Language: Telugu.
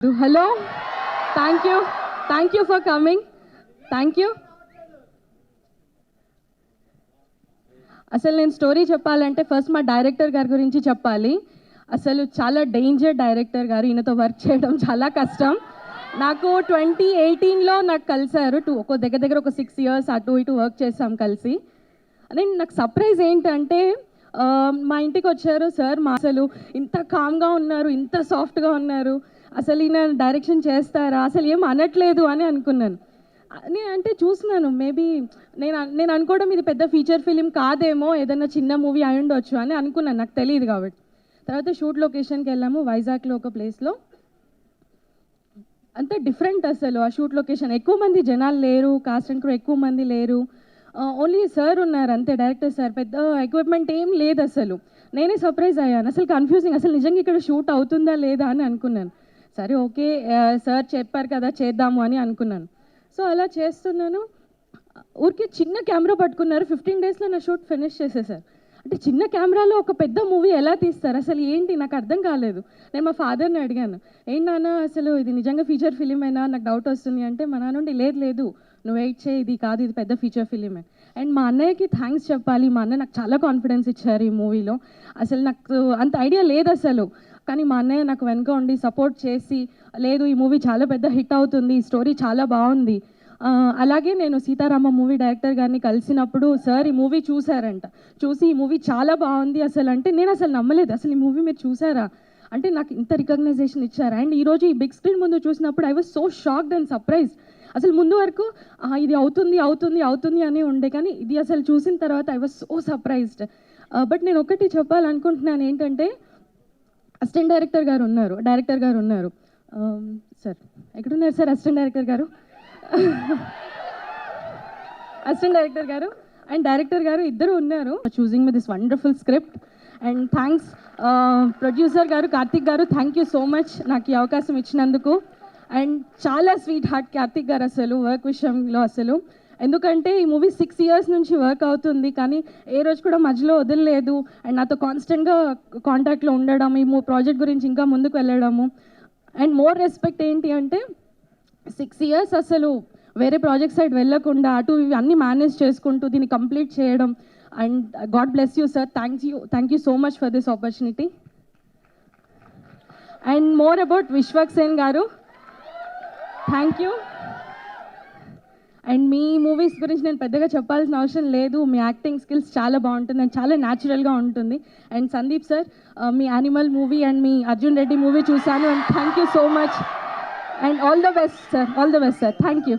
Hello. Thank you thank you for coming thank you అసలు నేను స్టోరీ చెప్పాలంటే ఫస్ట్ మా డైరెక్టర్ గారి గురించి చెప్పాలి. అసలు చాలా డేంజర్ డైరెక్టర్ గారు ఈయనతో వర్క్ చేయడం చాలా కష్టం. నాకు ట్వంటీ ఎయిటీన్లో నాకు కలిసారు టూ ఒక దగ్గర దగ్గర ఒక సిక్స్ ఇయర్స్ అటు ఇటు వర్క్ చేసాం కలిసి. అండ్ నాకు సర్ప్రైజ్ ఏంటంటే Um, మా ఇంటికి వచ్చారు సార్ మా అసలు ఇంత కామ్గా ఉన్నారు ఇంత సాఫ్ట్గా ఉన్నారు. అసలు ఈయన డైరెక్షన్ చేస్తారా? అసలు ఏం అనట్లేదు అని అనుకున్నాను. నేను అంటే చూస్తున్నాను మేబీ నేను నేను అనుకోవడం ఇది పెద్ద ఫీచర్ ఫిలిం కాదేమో ఏదైనా చిన్న మూవీ అయి ఉండొచ్చు అని అనుకున్నాను నాకు తెలియదు కాబట్టి. తర్వాత షూట్ లొకేషన్కి వెళ్ళాము వైజాగ్లో ఒక ప్లేస్లో అంత డిఫరెంట్ అసలు ఆ షూట్ లొకేషన్ ఎక్కువ మంది జనాలు లేరు కాస్ట్ అండ్ క్రూ ఎక్కువ మంది లేరు. ఓన్లీ సార్ ఉన్నారు అంతే డైరెక్టర్ సార్ పెద్ద ఎక్విప్మెంట్ ఏం లేదు అసలు. నేనే సర్ప్రైజ్ అయ్యాను. అసలు కన్ఫ్యూజింగ్ అసలు నిజంగా ఇక్కడ షూట్ అవుతుందా లేదా అని అనుకున్నాను. సరే ఓకే సార్ చెప్పారు కదా చేద్దాము అని అనుకున్నాను. సో అలా చేస్తున్నాను. ఊరికే చిన్న కెమెరా పట్టుకున్నారు. ఫిఫ్టీన్ డేస్లో నా షూట్ ఫినిష్ చేసేసారు అంటే చిన్న కెమెరాలో ఒక పెద్ద మూవీ ఎలా తీస్తారు? అసలు ఏంటి? నాకు అర్థం కాలేదు. నేను మా ఫాదర్ని అడిగాను. ఏంటి నాన్న అసలు ఇది నిజంగా ఫీచర్ ఫిలిం అయినా నాకు డౌట్ వస్తుంది. అంటే మా నాన్న నుండి లేదు లేదు. నువ్వు వెయిట్ చేయి ఇది కాదు ఇది పెద్ద ఫీచర్ ఫిలిమే. అండ్ మా అన్నయ్యకి థ్యాంక్స్ చెప్పాలి. మా అన్నయ్య నాకు చాలా కాన్ఫిడెన్స్ ఇచ్చారు ఈ మూవీలో. అసలు నాకు అంత ఐడియా లేదు అసలు. కానీ మా అన్నయ్య నాకు వెనక ఉండి సపోర్ట్ చేసి లేదు ఈ మూవీ చాలా పెద్ద హిట్ అవుతుంది ఈ స్టోరీ చాలా బాగుంది. అలాగే నేను సీతారామ మూవీ డైరెక్టర్ గారిని కలిసినప్పుడు సార్ ఈ మూవీ చూసారంట చూసి ఈ మూవీ చాలా బాగుంది అసలు. అంటే నేను అసలు నమ్మలేదు. అసలు ఈ మూవీ మీరు చూసారా? అంటే నాకు ఇంత రికగ్నైజేషన్ ఇచ్చారు? అండ్ ఈరోజు ఈ బిగ్ స్క్రీన్ ముందు చూసినప్పుడు I was so shocked and surprise అసలు ముందు వరకు ఇది అవుతుంది అవుతుంది అవుతుంది అని ఉండే. కానీ ఇది అసలు చూసిన తర్వాత I was so surprised but నేను ఒకటి చెప్పాలనుకుంటున్నాను ఏంటంటే అసిస్టెంట్ డైరెక్టర్ గారు ఉన్నారు డైరెక్టర్ గారు ఉన్నారు. సార్ ఎక్కడున్నారు సార్ అసిస్టెంట్ డైరెక్టర్ గారు? అసిస్టెంట్ డైరెక్టర్ గారు అండ్ డైరెక్టర్ గారు ఇద్దరు ఉన్నారు. Choosing me this wonderful script and thanks producer గారు కార్తిక్ గారు థ్యాంక్ యూ సో మచ్ నాకు ఈ అవకాశం ఇచ్చినందుకు. అండ్ చాలా స్వీట్ హార్ట్ కార్తిక్ గారు అసలు వర్క్ విషయంలో అసలు. ఎందుకంటే ఈ మూవీ సిక్స్ ఇయర్స్ నుంచి వర్క్ అవుతుంది కానీ ఏ రోజు కూడా మధ్యలో వదలలేదు. అండ్ నాతో కాన్స్టెంట్గా కాంటాక్ట్లో ఉండడం ఈ ప్రాజెక్ట్ గురించి ఇంకా ముందుకు వెళ్ళడము. అండ్ మోర్ రెస్పెక్ట్ ఏంటి అంటే సిక్స్ ఇయర్స్ అసలు వేరే ప్రాజెక్ట్ సైడ్ వెళ్ళకుండా అటు ఇవి అన్ని మేనేజ్ చేసుకుంటూ దీన్ని కంప్లీట్ చేయడం. And god bless you sir. Thank you thank you so much for this opportunity. And more about Vishwak Sen గారు. థ్యాంక్ యూ అండ్ మీ మూవీస్ గురించి నేను పెద్దగా చెప్పాల్సిన అవసరం లేదు. మీ యాక్టింగ్ స్కిల్స్ చాలా బాగుంటుంది అండ్ చాలా న్యాచురల్గా ఉంటుంది. అండ్ సందీప్ సార్ మీ యానిమల్ మూవీ అండ్ మీ అర్జున్ రెడ్డి మూవీ చూశాను and thank you so much and all the best sir all the best sir thank you